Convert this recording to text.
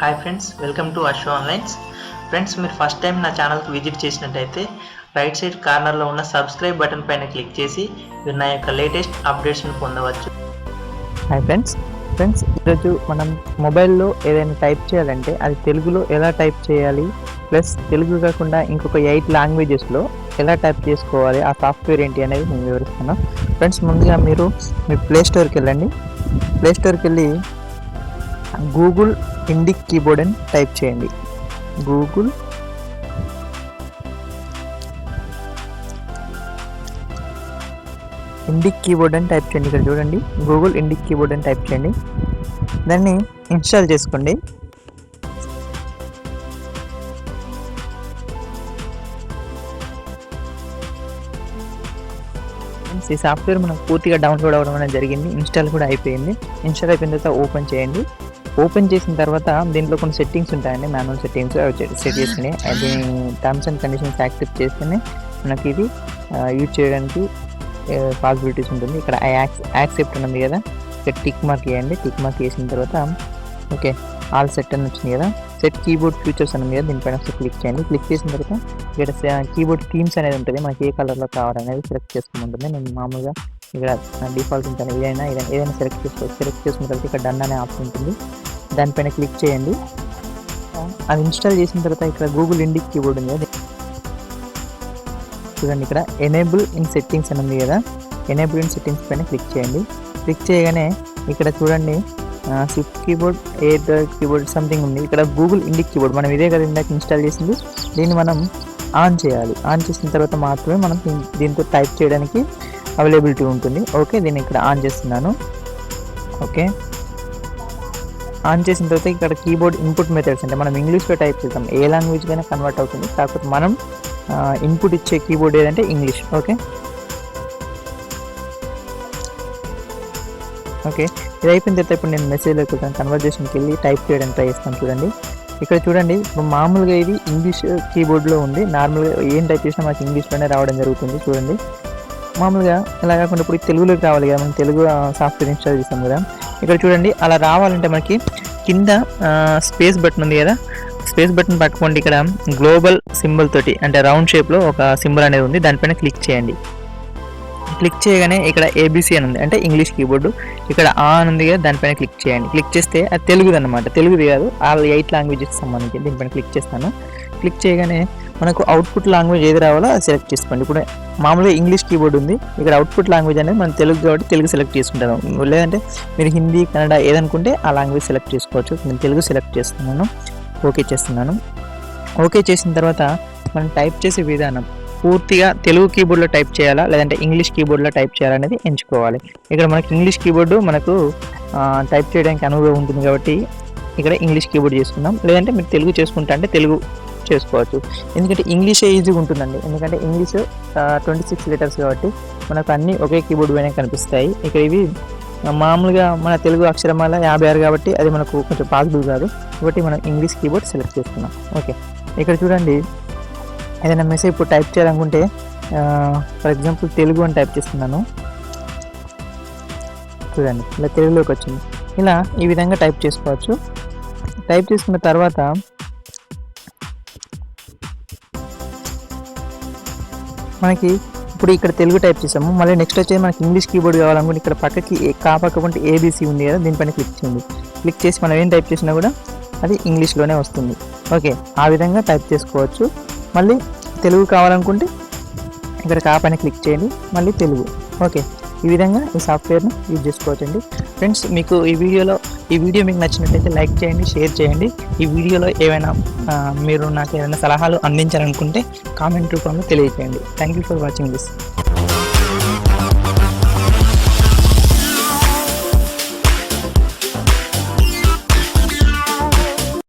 Hi friends welcome to అషో onlines friends మీరు first time నా ఛానల్కి విజిట్ చేసినట్టయితే రైట్ సైడ్ కార్నర్లో ఉన్న సబ్స్క్రైబ్ బటన్ పైన క్లిక్ చేసి మీరు నా యొక్క లేటెస్ట్ అప్డేట్స్ని పొందవచ్చు. హాయ్ ఫ్రెండ్స్ ఫ్రెండ్స్ ఈరోజు మనం మొబైల్లో ఏదైనా టైప్ చేయాలంటే అది తెలుగులో ఎలా టైప్ చేయాలి? ప్లస్ తెలుగు కాకుండా ఇంకొక ఎయిట్ లాంగ్వేజెస్లో ఎలా టైప్ చేసుకోవాలి? ఆ సాఫ్ట్వేర్ ఏంటి అనేది నేను వివరిస్తాను ఫ్రెండ్స్ ముందుగా మీరు మీ ప్లే స్టోర్కి వెళ్ళండి. ప్లే స్టోర్కి వెళ్ళి గూగుల్ ఇండిక్ కీబోర్డ్ అని టైప్ చేయండి. గూగుల్ ఇండిక్ కీబోర్డ్ అని టైప్ చేయండి ఇక్కడ చూడండి. గూగుల్ ఇండిక్ కీబోర్డ్ అని టైప్ చేయండి. దాన్ని ఇన్స్టాల్ చేసుకోండి. ఈ సాఫ్ట్వేర్ మనకు పూర్తిగా డౌన్లోడ్ అవ్వడం అనేది జరిగింది. ఇన్స్టాల్ కూడా అయిపోయింది. ఇన్స్టాల్ అయిపోయిన తర్వాత ఓపెన్ చేయండి. ఓపెన్ చేసిన తర్వాత దీంట్లో కొన్ని సెట్టింగ్స్ ఉంటాయండి మాన్యువల్ సెట్టింగ్స్ అవి సెట్ చేసుకుని అది టర్మ్స్ అండ్ కండిషన్స్ యాక్సెప్ట్ చేస్తేనే మనకి ఇది యూజ్ చేయడానికి పాసిబిలిటీస్ ఉంటుంది. ఇక్కడ యాక్సెప్ట్ ఉంది కదా ఇక్కడ టిక్ మార్క్ వేయండి. టిక్ మార్క్ వేసిన తర్వాత ఓకే ఆల్ సెట్ అని వచ్చింది కదా సెట్ కీబోర్డ్ ఫీచర్స్ అని కదా దీనిపైన ఒకసారి క్లిక్ చేయండి. క్లిక్ చేసిన తర్వాత ఇక్కడ కీబోర్డ్ థీమ్స్ అనేది ఉంటుంది. మనకి ఏ కలర్లో కావాలనేది సెలెక్ట్ చేసుకోమంటుంది. నేను మామూలుగా ఇక్కడ డిఫాల్ట్ ఉంటాను ఏదైనా ఏదైనా ఏదైనా సెలెక్ట్ చేసుకోవచ్చు సెలెక్ట్ చేసుకున్న తర్వాత ఇక్కడ డన్ అనే ఆప్షన్ ఉంటుంది. దానిపైన క్లిక్ చేయండి. అది ఇన్స్టాల్ చేసిన తర్వాత ఇక్కడ గూగుల్ ఇండిక్ కీబోర్డ్ ఉంది కదా. చూడండి ఇక్కడ ఎనేబుల్ ఇన్ సెట్టింగ్స్ అని ఉంది కదా. ఎనేబుల్ ఇన్ సెట్టింగ్స్ పైన క్లిక్ చేయండి. క్లిక్ చేయగానే ఇక్కడ చూడండి Swift keyboard air keyboard something ఉంది. ఇక్కడ గూగుల్ ఇండిక్ కీబోర్డ్ మనం ఇదే కదా ఇందాక ఇన్స్టాల్ చేసింది. దీన్ని మనం ఆన్ చేయాలి. ఆన్ చేసిన తర్వాత మాత్రమే మనం దీంతో టైప్ చేయడానికి అవైలబిలిటీ ఉంటుంది. ఓకే దీన్ని ఇక్కడ ఆన్ చేస్తున్నాను. ఓకే. ఆన్ చేసిన తర్వాత ఇక్కడ కీబోర్డ్ ఇన్పుట్ మెథడ్స్ అంటే మనం ఇంగ్లీష్లో టైప్ చేద్దాం. ఏ లాంగ్వేజ్ కైనా కన్వర్ట్ అవుతుంది. కాకపోతే మనం ఇన్పుట్ ఇచ్చే కీబోర్డ్ ఏదంటే ఇంగ్లీష్. ఓకే. ఓకే. ఇది అయిపోయిన తర్వాత ఇప్పుడు నేను మెసేజ్లోకి వెళ్తాను. కన్వర్జేషన్కి వెళ్ళి టైప్ చేయడానికి ట్రై చేస్తాను చూడండి. ఇక్కడ చూడండి ఇప్పుడు మామూలుగా ఇది ఇంగ్లీష్ కీబోర్డ్లో ఉంది. నార్మల్గా ఏం టైప్ చేసినా మాకు ఇంగ్లీష్లోనే రావడం జరుగుతుంది చూడండి. మామూలుగా ఇలా కాకుండా ఇప్పుడు తెలుగులోకి రావాలి కదా మనం తెలుగు సాఫ్ట్వేర్ ఇన్స్టాల్ చేస్తాం కదా. ఇక్కడ చూడండి అలా రావాలంటే మనకి కింద స్పేస్ బటన్ ఉంది కదా. స్పేస్ బటన్ పట్టుకోండి ఇక్కడ గ్లోబల్ సింబల్ తోటి అంటే రౌండ్ షేప్లో ఒక సింబల్ అనేది ఉంది. దానిపైన క్లిక్ చేయండి. క్లిక్ చేయగానే ఇక్కడ ఏబిసి అని ఉంది. అంటే ఇంగ్లీష్ కీబోర్డు. ఇక్కడ ఆ అని ఉంది కదా దానిపైన క్లిక్ చేయండి. క్లిక్ చేస్తే అది తెలుగుది అనమాట తెలుగుది కాదు ఆ ఎయిట్ లాంగ్వేజెస్ సంబంధించి దీనిపైన క్లిక్ చేస్తాను. క్లిక్ చేయగానే మనకు అవుట్పుట్ లాంగ్వేజ్ ఏది రావాలో అది సెలెక్ట్ చేసుకోండి. ఇప్పుడు మామూలుగా ఇంగ్లీష్ కీబోర్డ్ ఉంది. ఇక్కడ అవుట్పుట్ లాంగ్వేజ్ అనేది మనం తెలుగు కాబట్టి తెలుగు సెలెక్ట్ చేసుకుంటాను లేదంటే మీరు హిందీ కన్నడ ఏదనుకుంటే ఆ లాంగ్వేజ్ సెలెక్ట్ చేసుకోవచ్చు. నేను తెలుగు సెలెక్ట్ చేస్తున్నాను. ఓకే చేస్తున్నాను. ఓకే చేసిన తర్వాత మనం టైప్ చేసే విధానం పూర్తిగా తెలుగు కీబోర్డ్లో టైప్ చేయాలా? లేదంటే ఇంగ్లీష్ కీబోర్డ్లో టైప్ చేయాలనేది ఎంచుకోవాలి. ఇక్కడ మనకి ఇంగ్లీష్ కీబోర్డు మనకు టైప్ చేయడానికి అనువుగా ఉంటుంది కాబట్టి ఇక్కడ ఇంగ్లీష్ కీబోర్డ్ చేసుకుందాం. లేదంటే మీరు తెలుగు చేసుకుంటా అంటే తెలుగు చేసుకోవచ్చు. ఎందుకంటే ఇంగ్లీషే ఈజీగా ఉంటుందండి. ఎందుకంటే ఇంగ్లీష్ ట్వంటీ సిక్స్ లెటర్స్ కాబట్టి మనకు అన్నీ ఒకే కీబోర్డ్ పైన కనిపిస్తాయి. ఇక్కడ ఇవి మామూలుగా మన తెలుగు అక్షరమాల యాభై ఆరు కాబట్టి అది మనకు కొంచెం పాసిబుల్ కాదు. కాబట్టి మనం ఇంగ్లీష్ కీబోర్డ్ సెలెక్ట్ చేసుకున్నాం. ఓకే. ఇక్కడ చూడండి. ఏదైనా మెసేజ్ ఇప్పుడు టైప్ చేయాలనుకుంటే ఫర్ ఎగ్జాంపుల్ తెలుగు అని టైప్ చేస్తున్నాను. చూడండి. ఇలా తెలుగులోకి వచ్చింది. ఇలా ఈ విధంగా టైప్ చేసుకోవచ్చు. టైప్ చేసుకున్న తర్వాత మనకి ఇప్పుడు ఇక్కడ తెలుగు టైప్ చేసాము. మళ్ళీ నెక్స్ట్ వచ్చేది మనకి ఇంగ్లీష్ కీబోర్డ్ కావాలనుకుంటే ఇక్కడ పక్కకి ఏ- ఏబీసీ ఉంది కదా దీనిపైన క్లిక్ చేయండి. క్లిక్ చేసి మనం ఏం టైప్ చేసినా కూడా అది ఇంగ్లీష్లోనే వస్తుంది. ఓకే ఆ విధంగా టైప్ చేసుకోవచ్చు. మళ్ళీ తెలుగు కావాలనుకుంటే ఇక్కడ కా క్లిక్ చేయండి. మళ్ళీ తెలుగు. ఓకే ఈ విధంగా ఈ సాఫ్ట్వేర్ను యూజ్ చేసుకోవచ్చండి. ఫ్రెండ్స్ మీకు ఈ వీడియోలో ఈ వీడియో మీకు నచ్చినట్లయితే లైక్ చేయండి షేర్ చేయండి. ఈ వీడియోలో ఏమైనా మీరు నాకు ఏమైనా సలహాలు అందించాలనుకుంటే కామెంట్ రూపంలో తెలియజేయండి thank you for watching this